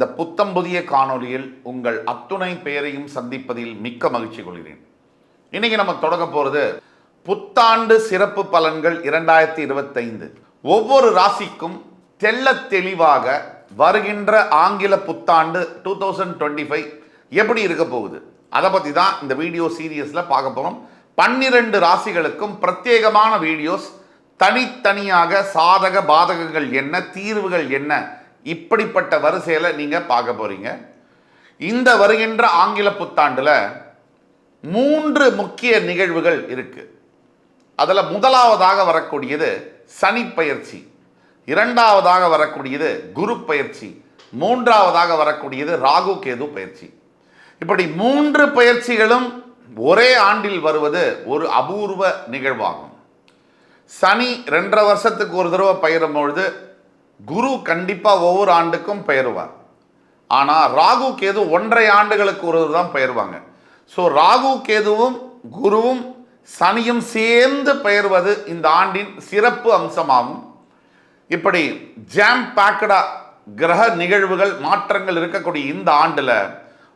இந்த புத்தம் புதிய காணொளியில் உங்கள் அத்துணை பெயரையும் சந்திப்பதில் மிக்க மகிழ்ச்சி கொள்கிறேன். இன்னைக்கு நம்ம தொடங்க போகிறது புத்தாண்டு சிறப்பு பலன்கள் இரண்டாயிரத்தி இருபத்தைந்து. ஒவ்வொரு ராசிக்கும் தெல்ல தெளிவாக வருகின்ற ஆங்கில புத்தாண்டு டூ தௌசண்ட் டுவெண்ட்டி ஃபைவ் எப்படி இருக்க போகுது? அதை பற்றி தான் இந்த வீடியோ சீரியஸில் பார்க்க போகிறோம் பன்னிரண்டு ராசிகளுக்கும் பிரத்யேகமான வீடியோஸ். தனித்தனியாக சாதக பாதகங்கள் என்ன தீர்வுகள் என்ன இப்படிப்பட்ட வரிசையில் நீங்கள் பார்க்க போகிறீங்க இந்த வருகின்ற ஆங்கில புத்தாண்டில் மூன்று முக்கிய நிகழ்வுகள் இருக்குது அதில் முதலாவதாக வரக்கூடியது சனி பயிற்சி இரண்டாவதாக வரக்கூடியது குரு பயிற்சி மூன்றாவதாக வரக்கூடியது ராகு கேது பயிற்சி. இப்படி மூன்று பயிற்சிகளும் ஒரே ஆண்டில் வருவது ஒரு அபூர்வ நிகழ்வாகும். சனி ரெண்டரை வருஷத்துக்கு ஒரு தடவை பயிரும் பொழுது குரு கண்டிப்பாக ஒவ்வொரு ஆண்டுக்கும் பெயருவார். ஆனால் ராகு கேது ஒன்றரை ஆண்டுகளுக்கு ஒரு தான் பெயர்வாங்க. ஸோ ராகு கேதுவும் குருவும் சனியும் சேர்ந்து பெயர்வது இந்த ஆண்டின் சிறப்பு அம்சமாகும். இப்படி ஜாம் பேக்கடா கிரக நிகழ்வுகள் மாற்றங்கள் இருக்கக்கூடிய இந்த ஆண்டில்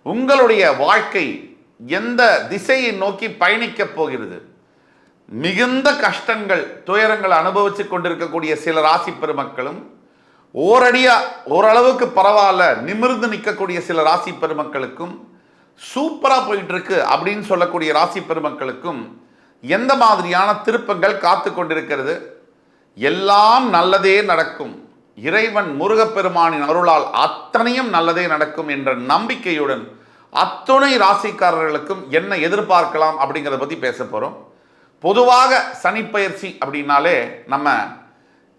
உங்களுடைய வாழ்க்கை எந்த திசையை நோக்கி பயணிக்கப் போகிறது? மிகுந்த கஷ்டங்கள் துயரங்கள் அனுபவித்து கொண்டிருக்கக்கூடிய சில ராசி பெருமக்களும் ஓரடியா ஓரளவுக்கு பரவாயில்ல நிமிர்ந்து நிற்கக்கூடிய சில ராசி பெருமக்களுக்கும் சூப்பராக போயிட்டு இருக்கு அப்படின்னு சொல்லக்கூடிய ராசி பெருமக்களுக்கும் எந்த மாதிரியான திருப்பங்கள் காத்து கொண்டிருக்கிறது? எல்லாம் நல்லதே நடக்கும். இறைவன் முருகப்பெருமானின் அருளால் அத்தனையும் நல்லதே நடக்கும் என்ற நம்பிக்கையுடன் அத்துணை ராசிக்காரர்களுக்கும் என்ன எதிர்பார்க்கலாம் அப்படிங்கிறத பற்றி பேச போகிறோம் பொதுவாக சனிப்பயிற்சி அப்படின்னாலே நம்ம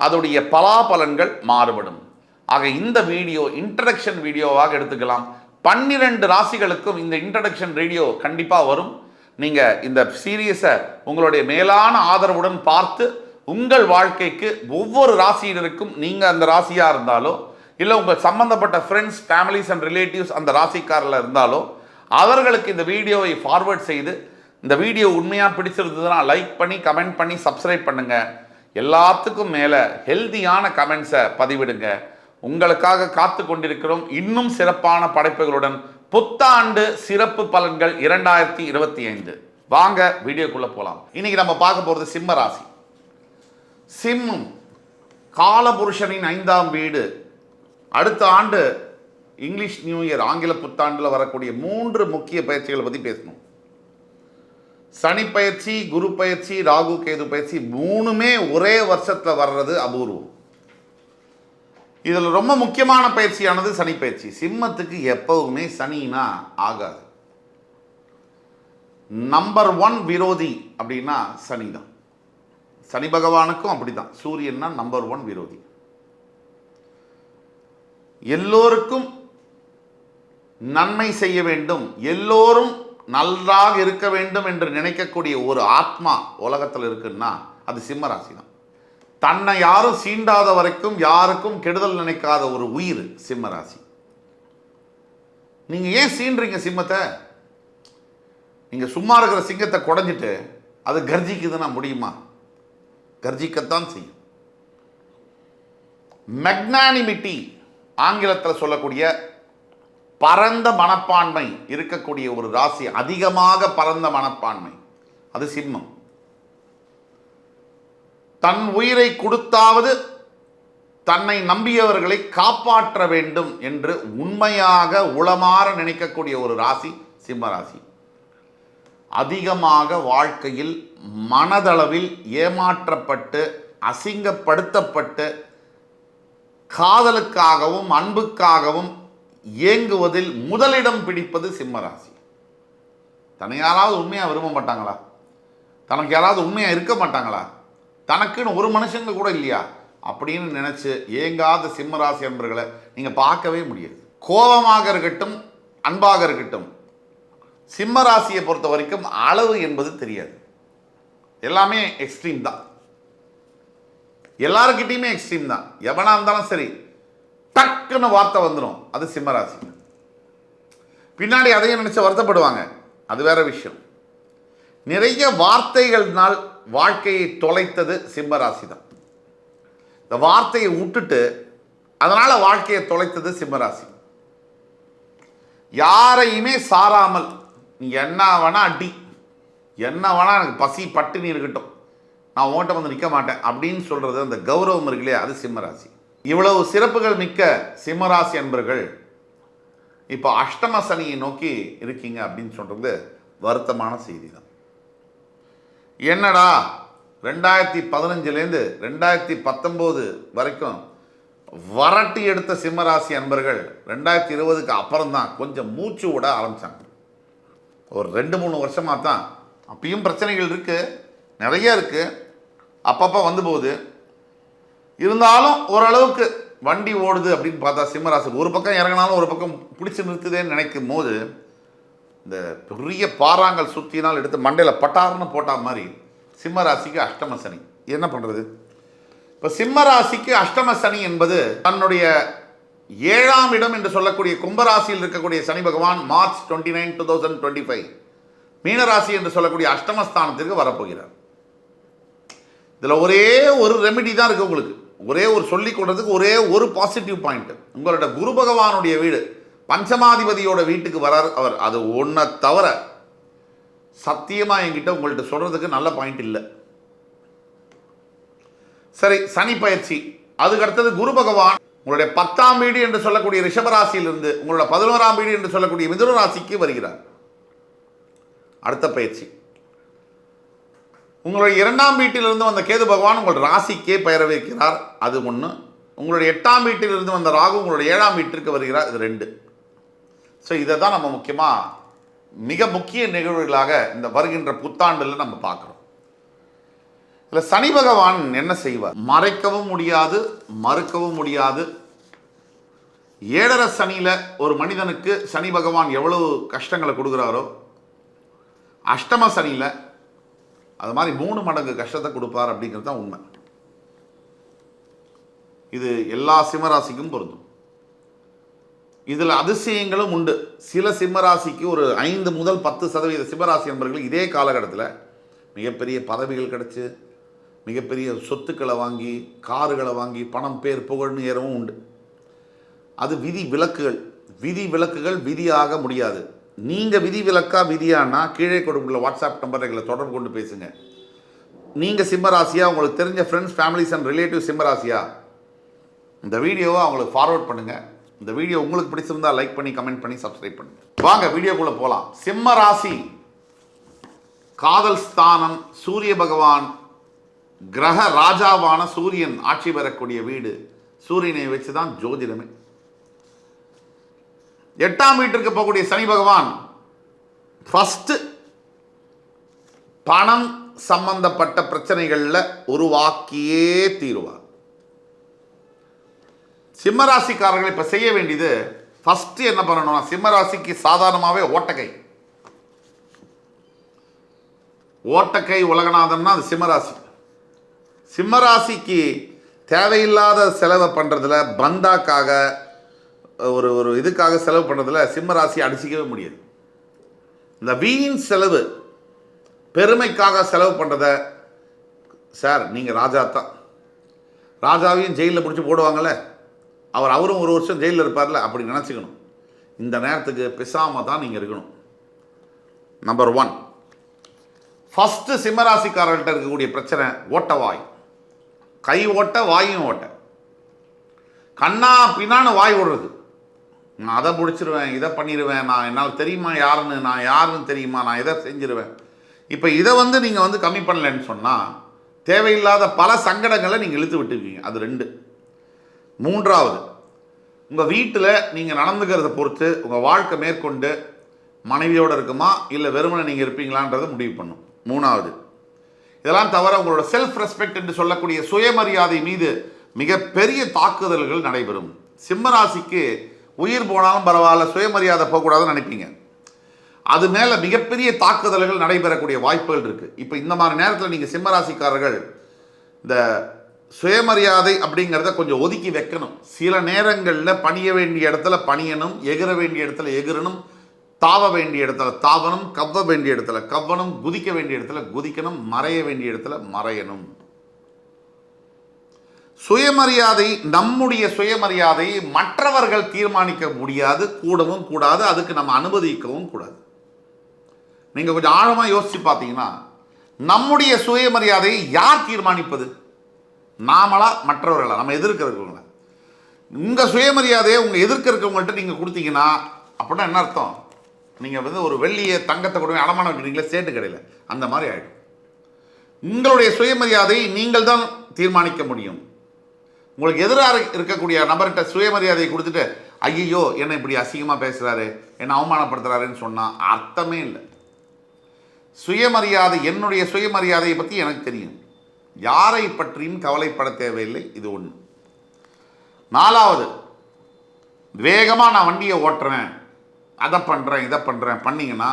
அதோடைய பலாபலன்கள் மாறுபடும். ஆக இந்த வீடியோ இன்ட்ரடக்ஷன் வீடியோவாக எடுத்துக்கலாம். பன்னிரெண்டு ராசிகளுக்கும் இந்த இன்ட்ரடக்ஷன் வீடியோ கண்டிப்பாக வரும். நீங்கள் இந்த சீரியஸை உங்களுடைய மேலான ஆதரவுடன் பார்த்து உங்கள் வாழ்க்கைக்கு ஒவ்வொரு ராசியினருக்கும் நீங்கள் அந்த ராசியாக இருந்தாலோ இல்லை உங்கள் சம்பந்தப்பட்ட ஃப்ரெண்ட்ஸ் ஃபேமிலிஸ் அண்ட் ரிலேட்டிவ்ஸ் அந்த ராசிக்காரில் இருந்தாலோ அவர்களுக்கு இந்த வீடியோவை ஃபார்வேர்ட் செய்து இந்த வீடியோ உண்மையாக பிடிச்சிருந்ததுன்னா லைக் பண்ணி கமெண்ட் பண்ணி சப்ஸ்கிரைப் பண்ணுங்கள் எல்லாத்துக்கும் மேலே ஹெல்தியான கமெண்ட்ஸை பதிவிடுங்க. உங்களுக்காக காத்து கொண்டிருக்கிறோம். இன்னும் சிறப்பான படைப்புகளுடன் புத்தாண்டு சிறப்பு பலன்கள் இரண்டாயிரத்தி இருபத்தி ஐந்து. வாங்க வீடியோக்குள்ளே போகலாம் இன்னைக்கு நம்ம பார்க்க போகிறது சிம்ம ராசி. சிம்மம் காலபுருஷனின் ஐந்தாம் வீடு. அடுத்த ஆண்டு இங்கிலீஷ் நியூ இயர் ஆங்கில புத்தாண்டில் வரக்கூடிய மூன்று முக்கிய பயிற்சிகளை பற்றி பேசணும். சனி பயிற்சி குரு பயிற்சி ராகு கேது பயிற்சி மூணுமே ஒரே வருஷத்தில் வர்றது அபூர்வம். இதில் ரொம்ப முக்கியமான பயிற்சியானது சனி பயிற்சி. சிம்மத்துக்கு எப்பவுமே சனினா ஆகாது. நம்பர் ஒன் விரோதி அப்படின்னா சனி தான் சனி பகவானுக்கும் அப்படிதான். சூரியன்னா நம்பர் ஒன் விரோதி. எல்லோருக்கும் நன்மை செய்ய வேண்டும். எல்லோரும் நல்லாக இருக்க வேண்டும் என்று நினைக்கக்கூடிய ஒரு ஆத்மா உலகத்தில் இருக்குன்னா அது சிம்மராசி தான் தன்னை யாரும் சீண்டாத வரைக்கும் யாருக்கும் கெடுதல் நினைக்காத ஒரு உயிர் சிம்மராசி. நீங்கள் நீங்க ஏன் சீன்றீங்க சிம்மத்தை? நீங்கள் சும்மா இருக்கிற சிங்கத்தை குடஞ்சிட்டு அது கர்ஜிக்குதுன்னா முடியுமா? கர்ஜிக்கத்தான் செய்யும். மெக்னானிமிட்டி ஆங்கிலத்தில் சொல்லக்கூடிய பரந்த மனப்பான்மை இருக்கக்கூடிய ஒரு ராசி அதிகமாக பரந்த மனப்பான்மை. அது சிம்மம். தன் உயிரை கொடுத்தாவது தன்னை நம்பியவர்களை காப்பாற்ற வேண்டும் என்று உண்மையாக உளமாற நினைக்கக்கூடிய ஒரு ராசி சிம்ம ராசி. அதிகமாக வாழ்க்கையில் மனதளவில் ஏமாற்றப்பட்டு அசிங்கப்படுத்தப்பட்டு காதலுக்காகவும் அன்புக்காகவும் இயங்குவதில் முதலிடம் பிடிப்பது சிம்மராசி தன்னை யாராவது உண்மையாக விரும்ப மாட்டாங்களா? தனக்கு யாராவது உண்மையாக இருக்க மாட்டாங்களா? தனக்குன்னு ஒரு மனுஷங்க கூட இல்லையா? அப்படின்னு நினச்சி ஏங்காத சிம்மராசி என்பர்களை நீங்கள் பார்க்கவே முடியாது. கோபமாக இருக்கட்டும் அன்பாக இருக்கட்டும் சிம்மராசியை பொறுத்த வரைக்கும் அளவு என்பது தெரியாது. எல்லாமே எக்ஸ்ட்ரீம் தான். எல்லாருக்கிட்டையுமே எக்ஸ்ட்ரீம் தான். எவனாக இருந்தாலும் சரி டக்குன்னு வார்த்தை வந்துடும் அது சிம்மராசி. பின்னாடி அதையும் நினச்சி வருத்தப்படுவாங்க. அது வேற விஷயம். நிறைய வார்த்தைகள்னால் வாழ்க்கையை தொலைத்தது சிம்மராசி தான் இந்த வார்த்தையை விட்டுட்டு அதனால் வாழ்க்கையை தொலைத்தது சிம்மராசி. யாரையுமே சாராமல் நீ என்ன வேணா அடி. என்ன வேணா எனக்கு பசி பட்டினி இருக்கட்டும். நான் ஓட்ட வந்து நிற்க மாட்டேன் அப்படின்னு சொல்கிறது அந்த கௌரவம் இருக்கு இல்லையா அது சிம்மராசி. இவ்வளவு சிறப்புகள் மிக்க சிம்மராசி அன்பர்கள் இப்போ அஷ்டம சனியை நோக்கி இருக்கீங்க அப்படின்னு சொல்றது வருத்தமான செய்தி தான் என்னடா ரெண்டாயிரத்தி பதினஞ்சுலேருந்து ரெண்டாயிரத்தி பத்தொம்போது வரைக்கும் வரட்டி எடுத்த சிம்மராசி அன்பர்கள் ரெண்டாயிரத்தி இருபதுக்கு அப்புறம் தான் கொஞ்சம் மூச்சு விட ஆரம்பித்தாங்க ஒரு ரெண்டு மூணு வருஷமாக தான் அப்பயும் பிரச்சனைகள் இருக்குது நிறைய இருக்குது அப்பப்போ வந்து போகுது. இருந்தாலும் ஓரளவுக்கு வண்டி ஓடுது அப்படின்னு பார்த்தா சிம்மராசி. ஒரு பக்கம் இறங்கினாலும் ஒரு பக்கம் பிடிச்சி நிறுத்துதேன்னு நினைக்கும் போது இந்த பெரிய பாறாங்கல் சுற்றினால் எடுத்து மண்டையில் பட்டார்னு போட்டா மாதிரி சிம்மராசிக்கு அஷ்டம சனி. என்ன பண்ணுறது இப்போ சிம்மராசிக்கு அஷ்டம சனி என்பது தன்னுடைய ஏழாம் இடம் என்று சொல்லக்கூடிய கும்பராசியில் இருக்கக்கூடிய சனி பகவான் March twenty nine two thousand twenty five. மீனராசி என்று சொல்லக்கூடிய அஷ்டமஸ்தானத்திற்கு வரப்போகிறார். இதில் ஒரே ஒரு ரெமிடி தான் இருக்குது உங்களுக்கு. ஒரே ஒரு சொல்லிக் கொடுறதுக்கு ஒரே ஒரு பாசிட்டிவ் பாயிண்ட் உங்களோட குரு பகவானுடைய வீடு பஞ்சமாதிபதியோட வீட்டுக்கு வரார் அவர். அது ஒன்றை தவிர சத்தியமாக என்கிட்ட உங்கள்கிட்ட சொல்கிறதுக்கு நல்ல பாயிண்ட் இல்லை. சரி சனி பயிற்சி. அதுக்கு அடுத்தது குரு பகவான். உங்களுடைய பத்தாம் வீடு என்று சொல்லக்கூடிய ரிஷபராசியிலிருந்து உங்களோட பதினோராம் வீடு என்று சொல்லக்கூடிய மிதுன ராசிக்கு வருகிறார். அடுத்த பயிற்சி. உங்களுடைய இரண்டாம் வீட்டிலிருந்து வந்த கேது பகவான் உங்கள் ராசிக்கே பெயர வைக்கிறார் அது ஒன்று உங்களுடைய எட்டாம் வீட்டிலிருந்து வந்த ராகு உங்களுடைய ஏழாம் வீட்டிற்கு வருகிறார். இது ரெண்டு. ஸோ இதை தான் நம்ம முக்கியமாக மிக முக்கிய நிகழ்வுகளாக இந்த வருகின்ற புத்தாண்டில் நம்ம பார்க்குறோம். இதில் சனி பகவான் என்ன செய்வார்? மறைக்கவும் முடியாது மறுக்கவும் முடியாது. ஏழரை சனியில் ஒரு மனிதனுக்கு சனி பகவான் எவ்வளவு கஷ்டங்களை கொடுக்குறாரோ அஷ்டம சனியில் அது மாதிரி மூணு மடங்கு கஷ்டத்தை கொடுப்பார் அப்படிங்கிறது தான் உண்மை. இது எல்லா சிம்மராசிக்கும் பொருந்தும். இதில் அதிசயங்களும் உண்டு. சில சிம்மராசிக்கு ஒரு ஐந்து முதல் பத்து சதவீத சிம்மராசி என்பவர்கள் இதே காலகட்டத்தில் மிகப்பெரிய பதவிகள் கிடச்சி மிகப்பெரிய சொத்துக்களை வாங்கி காருகளை வாங்கி பணம் பேர் புகழ்னு ஏறவும் உண்டு. அது விதி விலக்குகள் விதி விலக்குகள் விதியாக முடியாது. நீங்கள் விதி விலக்கா விதியானா கீழே கொடுக்குள்ள வாட்ஸ்அப் நம்பர் எங்களை தொடர்பு கொண்டு பேசுங்க. நீங்கள் சிம்மராசியா உங்களுக்கு தெரிஞ்ச ஃப்ரெண்ட்ஸ் ஃபேமிலிஸ் அண்ட் ரிலேட்டிவ் சிம்மராசியா? இந்த வீடியோவை அவங்களுக்கு ஃபார்வர்ட் பண்ணுங்கள் இந்த வீடியோ உங்களுக்கு பிடிச்சிருந்தா லைக் பண்ணி கமெண்ட் பண்ணி சப்ஸ்கிரைப் பண்ணுங்க. வாங்க வீடியோக்குள்ளே போகலாம் சிம்ம ராசி காதல் ஸ்தானம் சூரிய பகவான் கிரக ராஜாவான சூரியன் ஆட்சி பெறக்கூடிய வீடு. சூரியனை வச்சு தான் ஜோதிடமே. எட்டாம் வீட்டிற்கு போகக்கூடிய சனி பகவான் ஃபஸ்ட்டு பணம் சம்பந்தப்பட்ட பிரச்சனைகளில் உருவாக்கியே தீருவார். சிம்மராசிக்காரர்கள் இப்போ செய்ய வேண்டியது ஃபஸ்ட்டு என்ன பண்ணணும்னா சிம்மராசிக்கு சாதாரணமாகவே ஓட்டக்கை. ஓட்டக்கை உலகநாதன்னா அது சிம்மராசி. சிம்மராசிக்கு தேவையில்லாத செலவை பண்ணுறதுல பந்தாக்காக ஒரு ஒரு இதுக்காக செலவு பண்ணுறதுல சிம்மராசி அடிச்சிக்கவே முடியாது. இந்த வீண் செலவு பெருமைக்காக செலவு பண்ணுறத சார் நீங்கள் ராஜா தான். ராஜாவையும் ஜெயிலில் பிடிச்சி போடுவாங்கள்ல அவர் அவரும் ஒரு வருஷம் ஜெயிலில் இருப்பார்ல? அப்படி நினச்சிக்கணும். இந்த நேரத்துக்கு பிசாமல் தான் நீங்கள் இருக்கணும். நம்பர் ஒன் ஃபஸ்ட்டு சிம்மராசிக்காரர்கள்ட்ட இருக்கக்கூடிய பிரச்சனை ஓட்ட வாய். கை ஓட்ட வாயும் ஓட்ட. கண்ணா பின்னான்னு வாய் ஓடுறது. நான் அதை முடிச்சிருவேன் இதை பண்ணிடுவேன் நான் என்னால் தெரியுமா யாருன்னு நான் யாருன்னு தெரியுமா நான் இதை செஞ்சிருவேன்? இப்போ இதை வந்து நீங்கள் வந்து கம்மி பண்ணலைன்னு சொன்னால் தேவையில்லாத பல சங்கடங்களை நீங்கள் இழுத்து விட்டுருக்கீங்க. அது ரெண்டு. மூன்றாவது உங்கள் வீட்டில் நீங்கள் நடந்துக்கிறத பொறுத்து உங்கள் வாழ்க்கை மேற்கொண்டு மனைவியோடு இருக்குமா இல்லை வெறுமனை நீங்கள் இருப்பீங்களான்றதை முடிவு பண்ணும். மூணாவது இதெல்லாம் தவிர உங்களோட செல்ஃப் ரெஸ்பெக்ட் என்று சொல்லக்கூடிய சுயமரியாதை மீது மிகப்பெரிய தாக்குதல்கள் நடைபெறும். சிம்மராசிக்கு உயிர் போனாலும் பரவாயில்ல சுயமரியாதை போகக்கூடாதுன்னு நினைப்பீங்க. அது மேலே மிகப்பெரிய தாக்குதல்கள் நடைபெறக்கூடிய வாய்ப்புகள் இருக்குது இப்போ இந்த மாதிரி நேரத்தில் நீங்கள் சிம்மராசிக்காரர்கள் இந்த சுயமரியாதை அப்படிங்கிறத கொஞ்சம் ஒதுக்கி வைக்கணும். சில நேரங்களில் பணிய வேண்டிய இடத்துல பணியணும் எகிற வேண்டிய இடத்துல எகிரணும் தாவ வேண்டிய இடத்துல தாவணும் கவ்வ வேண்டிய இடத்துல கவ்வணும் குதிக்க வேண்டிய இடத்துல குதிக்கணும் மறைய வேண்டிய இடத்துல மறையணும். சுயமரியாதை நம்முடைய சுயமரியாதையை மற்றவர்கள் தீர்மானிக்க முடியாது கூடவும் கூடாது அதுக்கு நம்ம அனுமதிக்கவும் கூடாது. நீங்கள் கொஞ்சம் ஆழமாக யோசித்து பார்த்தீங்கன்னா நம்முடைய சுயமரியாதையை யார் தீர்மானிப்பது? நாமளா மற்றவர்களா? நம்ம எதிர்க்கிறவங்கள உங்கள் சுயமரியாதையை உங்கள் எதிர்க்க இருக்கவங்கள்ட்ட நீங்கள் கொடுத்தீங்கன்னா அப்படின்னா என்ன அர்த்தம்? நீங்கள் வந்து ஒரு வெள்ளியை தங்கத்தை கொடுங்க அடமானம் வைக்கிறீங்களே சேட்டு கடையில். அந்த மாதிரி ஆகிடும் உங்களுடைய சுயமரியாதையை நீங்கள் தான் தீர்மானிக்க முடியும். உங்களுக்கு எதிராக இருக்கக்கூடிய நபர்கிட்ட சுயமரியாதையை கொடுத்துட்டு ஐயோ என்னை இப்படி அசிங்கமாக பேசுகிறாரு என்னை அவமானப்படுத்துகிறாருன்னு சொன்னால் அர்த்தமே இல்லை. சுயமரியாதை என்னுடைய சுயமரியாதையை பற்றி எனக்கு தெரியும். யாரை பற்றியும் கவலைப்பட தேவையில்லை இது ஒன்று நாலாவது வேகமாக நான் வண்டியை ஓட்டுறேன். அதை பண்ணுறேன் இதை பண்ணுறேன் பண்ணிங்கன்னா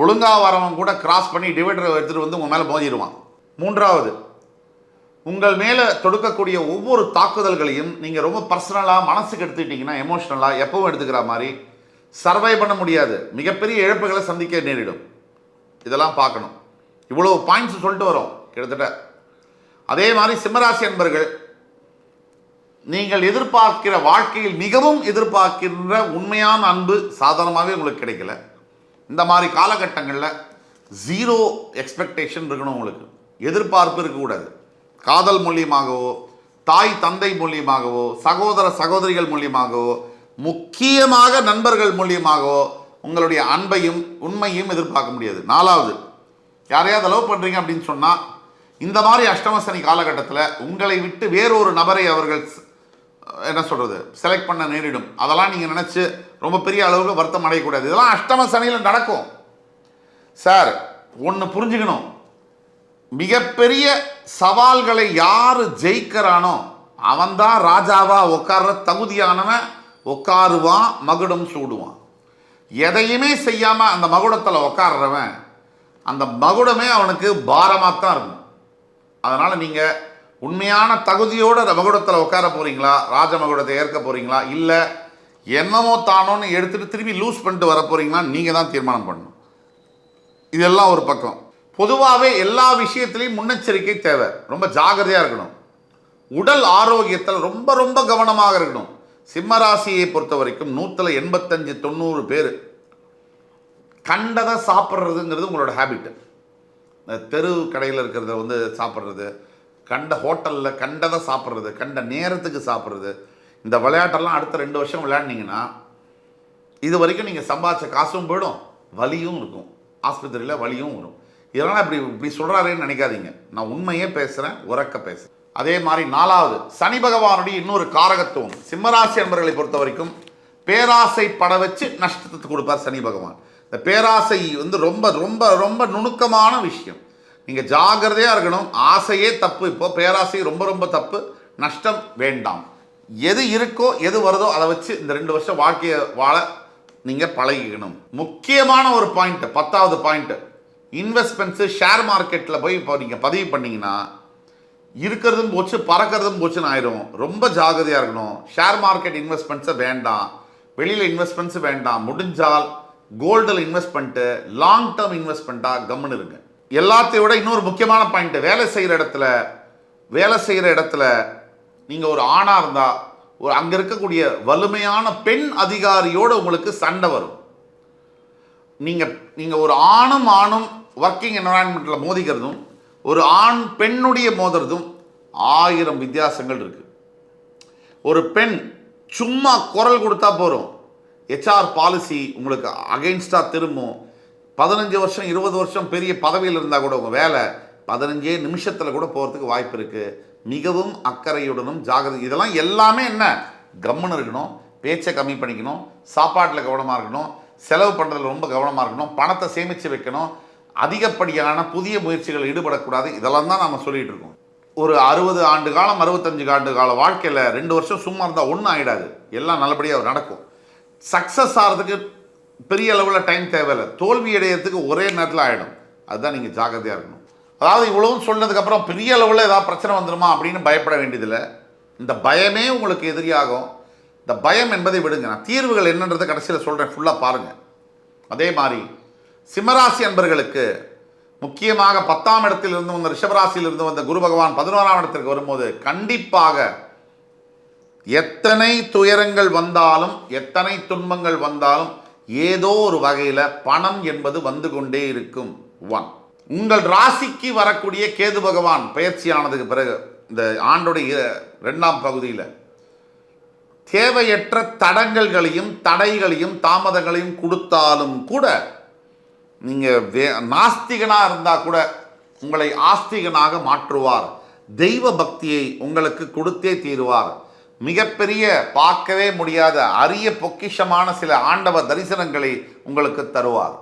ஒழுங்காக வரவன் கூட கிராஸ் பண்ணி டிவைடரை எடுத்துகிட்டு வந்து உங்கள் மேலே மோதிடுவான். மூன்றாவது உங்கள் மேலே தொடுக்கக்கூடிய ஒவ்வொரு தாக்குதல்களையும் நீங்கள் ரொம்ப பர்சனலாக மனசுக்கு எடுத்துக்கிட்டிங்கன்னா எமோஷ்னலாக எப்பவும் எடுத்துக்கிற மாதிரி சர்வை பண்ண முடியாது. மிகப்பெரிய இழப்புகளை சந்திக்க நேரிடும். இதெல்லாம் பார்க்கணும். இவ்வளோ பாயிண்ட்ஸ் சொல்லிட்டு வரோம் கிட்டத்தட்ட. அதே மாதிரி சிம்மராசி அன்பர்கள் நீங்கள் எதிர்பார்க்கிற வாழ்க்கையில் மிகவும் எதிர்பார்க்கின்ற உண்மையான அன்பு சாதாரணமாகவே உங்களுக்கு கிடைக்கல. இந்த மாதிரி காலகட்டங்களில் ஜீரோ எக்ஸ்பெக்டேஷன் இருக்கணும் உங்களுக்கு. எதிர்பார்ப்பு இருக்கக்கூடாது. காதல் மூலியமாகவோ தாய் தந்தை மூலியமாகவோ சகோதர சகோதரிகள் மூலியமாகவோ முக்கியமாக நண்பர்கள் மூலியமாகவோ உங்களுடைய அன்பையும் உண்மையும் எதிர்பார்க்க முடியாது. நாலாவது யாரையாவது லவ் பண்ணுறீங்க அப்படின்னு சொன்னால் இந்த மாதிரி அஷ்டமசனி காலகட்டத்தில் உங்களை விட்டு வேறொரு நபரை அவர்கள் என்ன சொல்கிறது செலக்ட் பண்ண நேரிடும். அதெல்லாம் நீங்கள் நினச்சி ரொம்ப பெரிய அளவுக்கு வருத்தம் அடையக்கூடாது. இதெல்லாம் அஷ்டம சனியில் நடக்கும். சார் ஒன்று புரிஞ்சுக்கணும். மிகப்பெரிய சவால்களை யார் ஜெயிக்கிறானோ அவன்தான் ராஜாவா உட்கார்ற தகுதியானவன் உட்காருவான் மகுடம் சூடுவான். எதையுமே செய்யாமல் அந்த மகுடத்தில் உட்கார்றவன் அந்த மகுடமே அவனுக்கு பாரமாக தான் இருக்கும். அதனால் நீங்கள் உண்மையான தகுதியோட அந்த மகுடத்தில் உட்கார போகிறீங்களா ராஜ மகுடத்தை ஏற்க போகிறீங்களா இல்லை என்னமோ தானோன்னு எடுத்துகிட்டு திரும்பி லூஸ் பண்ணிட்டு வர போறீங்களா நீங்கள் தான் தீர்மானம் பண்ணணும். இதெல்லாம் ஒரு பக்கம். பொதுவாகவே எல்லா விஷயத்திலையும் முன்னெச்சரிக்கை தேவை. ரொம்ப ஜாகிரதையாக இருக்கணும். உடல் ஆரோக்கியத்தில் ரொம்ப ரொம்ப கவனமாக இருக்கணும். சிம்மராசியை பொறுத்த வரைக்கும் நூற்றில் எண்பத்தஞ்சு தொண்ணூறு பேர் கண்டதை சாப்பிட்றதுங்கிறது உங்களோட ஹேபிட்டு இந்த தெரு கடையில் இருக்கிறத வந்து சாப்பிட்றது கண்ட ஹோட்டலில் கண்டதை சாப்பிட்றது கண்ட நேரத்துக்கு சாப்பிட்றது. இந்த விளையாட்டெல்லாம் அடுத்த ரெண்டு வருஷம் விளையாடினீங்கன்னா இது வரைக்கும் நீங்கள் சம்பாதிச்ச காசும் போயிடும். வலியும் இருக்கும். ஆஸ்பத்திரியில் வலியும் வரும். இதெல்லாம் இப்படி இப்படி சொல்கிறாரேன்னு நினைக்காதீங்க. நான் உண்மையே பேசுகிறேன் உறக்க பேசுகிறேன் அதே மாதிரி நாலாவது சனி பகவானுடைய இன்னொரு காரகத்துவம். சிம்மராசி என்பவர்களை பொறுத்த வரைக்கும் பேராசை பட வச்சு நஷ்டத்தை கொடுப்பார் சனி பகவான். இந்த பேராசை வந்து ரொம்ப ரொம்ப ரொம்ப நுணுக்கமான விஷயம். நீங்கள் ஜாகிரதையாக இருக்கணும். ஆசையே தப்பு. இப்போ பேராசை ரொம்ப ரொம்ப தப்பு. நஷ்டம் வேண்டாம். எது இருக்கோ எது வருதோ அதை வச்சு இந்த ரெண்டு வருஷம் வாழ்க்கையை வாழ நீங்கள் பழகிக்கணும். முக்கியமான ஒரு பாயிண்ட் பத்தாவது பாயிண்ட்டு இன்வெஸ்ட்மெண்ட்ஸு ஷேர் மார்க்கெட்டில் போய் இப்போ நீங்கள் பதிவு பண்ணிங்கன்னா இருக்கிறதும் போச்சு பறக்கிறதும் போச்சுன்னு ஆயிரும். ரொம்ப ஜாகிரதையாக இருக்கணும். ஷேர் மார்க்கெட் இன்வெஸ்ட்மெண்ட்ஸை வேண்டாம். வெளியில் இன்வெஸ்ட்மெண்ட்ஸ் வேண்டாம். முடிஞ்சால் கோல்டில் இன்வெஸ்ட் பண்ணிட்டு லாங் டேர்ம் இன்வெஸ்ட்மெண்ட்டாக கம்முன்னு இருங்க. எல்லாத்தையும் விட இன்னொரு முக்கியமான பாயிண்ட்டு வேலை செய்கிற இடத்துல வேலை செய்கிற இடத்துல நீங்கள் ஒரு ஆணாக இருந்தால் ஒரு அங்கே இருக்கக்கூடிய வலிமையான பெண் அதிகாரியோடு உங்களுக்கு சண்டை வரும். நீங்கள் நீங்கள் ஒரு ஆணும் ஆணும் ஒர்க்கிங் என்வரான்மெண்ட்டில் மோதிக்கிறதும் ஒரு ஆண் பெண்ணுடைய மோதுறதும் ஆயிரம் வித்தியாசங்கள் இருக்குது ஒரு பெண் சும்மா குரல் கொடுத்தா போகிறோம் ஹெச்ஆர் பாலிசி உங்களுக்கு அகைன்ஸ்டாக திரும்பும். பதினஞ்சு வருஷம் இருபது வருஷம் பெரிய பதவியில் இருந்தால் கூட உங்கள் வேலை பதினஞ்சே நிமிஷத்தில் கூட போகிறதுக்கு வாய்ப்பு இருக்குது மிகவும் அக்கறையுடனும் ஜாகிரதை இதெல்லாம் எல்லாமே என்ன? கம்முன்னு இருக்கணும் பேச்சை கம்மி பண்ணிக்கணும் சாப்பாட்டில் கவனமாக இருக்கணும் செலவு பண்ணுறதுல ரொம்ப கவனமாக இருக்கணும் பணத்தை சேமித்து வைக்கணும் அதிகப்படியான புதிய முயற்சிகள் ஈடுபடக்கூடாது. இதெல்லாம் தான் நம்ம சொல்லிட்டு இருக்கோம். ஒரு அறுபது ஆண்டு காலம் அறுபத்தஞ்சு ஆண்டு கால வாழ்க்கையில் ரெண்டு வருஷம் சும்மா இருந்தால் ஒன்றும் ஆகிடாது எல்லாம் நல்லபடியாக நடக்கும். சக்ஸஸ் ஆகிறதுக்கு பெரிய அளவில் டைம் தேவையில்லை. தோல்வி அடையிறதுக்கு ஒரே நேரத்தில் ஆகிடும் அதுதான் நீங்கள் ஜாக்கிரதையாக இருக்கணும். அதாவது இவ்வளவும் சொன்னதுக்கப்புறம் பெரிய அளவில் ஏதாவது பிரச்சனை வந்துடுமா அப்படின்னு பயப்பட வேண்டியதில்லை. இந்த பயமே உங்களுக்கு எதிரியாகும். இந்த பயம் என்பதை விடுங்க. நான் தீர்வுகள் என்னன்றதை கடைசியில் சொல்கிறேன் ஃபுல்லாக பாருங்கள் அதே மாதிரி சிம்மராசி அன்பர்களுக்கு முக்கியமாக பத்தாம் இடத்தில் இருந்து வந்த ரிஷபராசியில் இருந்து வந்த குரு பகவான் பதினோராம் இடத்திற்கு வரும்போது கண்டிப்பாக எத்தனை துயரங்கள் வந்தாலும் எத்தனை துன்பங்கள் வந்தாலும் ஏதோ ஒரு வகையில் பணம் என்பது வந்து கொண்டே இருக்கும். ஒன் உங்கள் ராசிக்கு வரக்கூடிய கேது பகவான் பயிற்சியானதுக்கு பிறகு இந்த ஆண்டுடைய ரெண்டாம் பகுதியில் தேவையற்ற தடங்கல்களையும் தடைகளையும் தாமதங்களையும் கொடுத்தாலும் கூட நீங்கள் வே நாஸ்திகனாக இருந்தால் கூட உங்களை ஆஸ்திகனாக மாற்றுவார். தெய்வ பக்தியை உங்களுக்கு கொடுத்தே தீருவார். மிகப்பெரிய பார்க்கவே முடியாத அரிய பொக்கிஷமான சில ஆண்டவ தரிசனங்களை உங்களுக்கு தருவார்.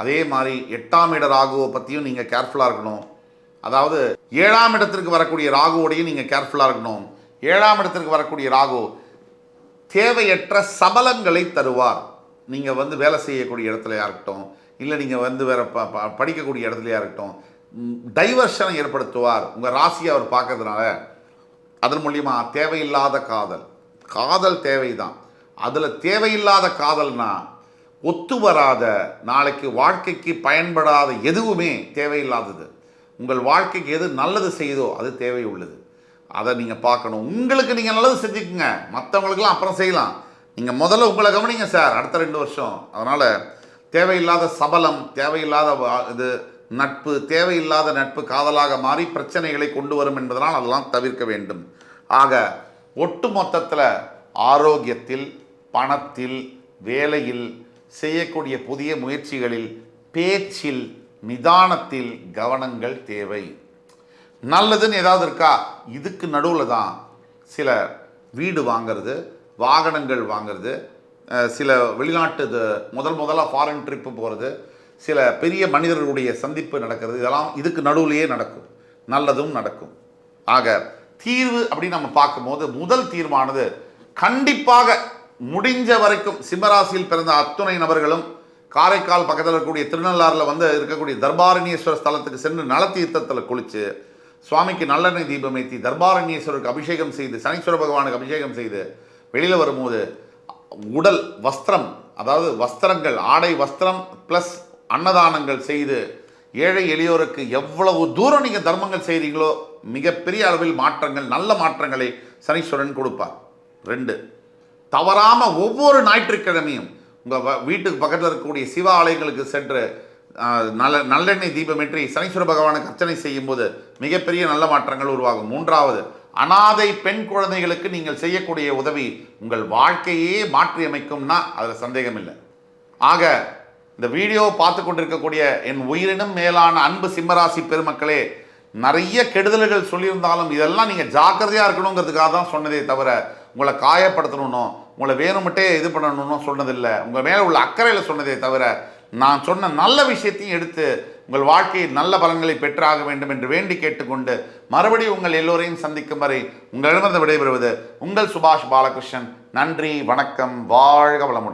அதே மாதிரி எட்டாம் இட ராகுவை பற்றியும் நீங்கள் கேர்ஃபுல்லாக இருக்கணும். அதாவது ஏழாம் இடத்திற்கு வரக்கூடிய ராகுவோடையும் நீங்கள் கேர்ஃபுல்லாக இருக்கணும். ஏழாம் இடத்திற்கு வரக்கூடிய ராகு தேவையற்ற சபலங்களை தருவார். நீங்கள் வந்து வேலை செய்யக்கூடிய இடத்துலையா இருக்கட்டும் இல்லை நீங்கள் வந்து வேறு ப ப- படிக்கக்கூடிய இடத்துலையா இருக்கட்டும் டைவர்ஷனை ஏற்படுத்துவார். உங்கள் ராசியை அவர் பார்க்கறதுனால அதன் மூலியமாக தேவையில்லாத காதல். காதல் தேவை தான் அதில் தேவையில்லாத காதல்னா ஒத்து வராத நாளைக்கு வாழ்க்கைக்கு பயன்படாத எதுவுமே தேவையில்லாதது. உங்கள் வாழ்க்கைக்கு எது நல்லது செய்தோ அது தேவை உள்ளது. அதை நீங்கள் பார்க்கணும். உங்களுக்கு நீங்கள் நல்லது செஞ்சுக்குங்க. மற்றவங்களுக்கெல்லாம் அப்புறம் செய்யலாம். நீங்கள் முதல்ல உங்களை கவனிங்க சார் அடுத்த ரெண்டு வருஷம். அதனால் தேவையில்லாத சபலம் தேவையில்லாத வா- இது நட்பு தேவையில்லாத நட்பு காதலாக மாறி பிரச்சனைகளை கொண்டு வரும் என்பதனால் அதெல்லாம் தவிர்க்க வேண்டும். ஆக ஒட்டு மொத்தத்தில் ஆரோக்கியத்தில் பணத்தில் வேலையில் செய்யக்கூடிய புதிய முயற்சிகளில் பேச்சில் நிதானத்தில் கவனங்கள் தேவை. நல்லதுன்னு ஏதாவது இருக்கா? இதுக்கு நடுவில் தான் சில வீடு வாங்கிறது வாகனங்கள் வாங்கிறது சில வெளிநாட்டு முதல் முதலாக ஃபாரின் ட்ரிப்பு போகிறது சில பெரிய மனிதர்களுடைய சந்திப்பு நடக்கிறது இதெல்லாம் இதுக்கு நடுவுலையே நடக்கும். நல்லதும் நடக்கும். ஆக தீர்வு அப்படின்னு நம்ம பார்க்கும்போது முதல் தீர்வானது கண்டிப்பாக முடிஞ்ச வரைக்கும் சிம்மராசியில் பிறந்த அத்துணை நபர்களும் காரைக்கால் பக்கத்தில் இருக்கக்கூடிய திருநள்ளாறில் வந்து இருக்கக்கூடிய தர்பாரண்யேஸ்வரர் ஸ்தலத்துக்கு சென்று நலத்தீர்த்தத்தில் குளித்து சுவாமிக்கு நல்லெண்ணெய் தீபம் ஏற்றி அபிஷேகம் செய்து சனீஸ்வர பகவானுக்கு அபிஷேகம் செய்து வெளியில் வரும்போது உடல் வஸ்திரம் அதாவது வஸ்திரங்கள் ஆடை வஸ்திரம் ப்ளஸ் அன்னதானங்கள் செய்து ஏழை எளியோருக்கு எவ்வளவு தூரம் நீங்கள் தர்மங்கள் செய்கிறீங்களோ மிகப்பெரிய அளவில் மாற்றங்கள் நல்ல மாற்றங்களை சனீஸ்வரன் கொடுப்பார். ரெண்டு தவறாமல் ஒவ்வொரு ஞாயிற்றுக்கிழமையும் உங்கள் வீட்டுக்கு பக்கத்தில் இருக்கக்கூடிய சிவ ஆலயங்களுக்கு சென்று நல்ல நல்லெண்ணெய் தீபமேற்றி சனீஸ்வர பகவானுக்கு அர்ச்சனை செய்யும்போது மிகப்பெரிய நல்ல மாற்றங்கள் உருவாகும். மூன்றாவது அனாதை பெண் குழந்தைகளுக்கு நீங்கள் செய்யக்கூடிய உதவி உங்கள் வாழ்க்கையே மாற்றி அமைக்கும்னா அதில் சந்தேகம் இல்லை ஆக இந்த வீடியோ பார்த்து கொண்டிருக்கக்கூடிய என் உயிரினும் மேலான அன்பு சிம்மராசி பெருமக்களே நிறைய கெடுதல்கள் சொல்லியிருந்தாலும் இதெல்லாம் நீங்கள் ஜாக்கிரதையாக இருக்கணுங்கிறதுக்காக தான் சொன்னதே தவிர உங்களை காயப்படுத்தணும்னோ உங்களை வேணுமிட்டே இது பண்ணணும்னு சொன்னதில்லை. உங்கள் மேலே உள்ள அக்கறையில் சொன்னதே தவிர நான் சொன்ன நல்ல விஷயத்தையும் எடுத்து உங்கள் வாழ்க்கையில் நல்ல பலன்களை பெற்றாக வேண்டும் என்று வேண்டி கேட்டுக்கொண்டு மறுபடியும் உங்கள் எல்லோரையும் சந்திக்கும் வரை உங்களிடமிருந்து விடைபெறுவது உங்கள் சுபாஷ் பாலகிருஷ்ணன். நன்றி வணக்கம் வாழ்க வளமுடன்.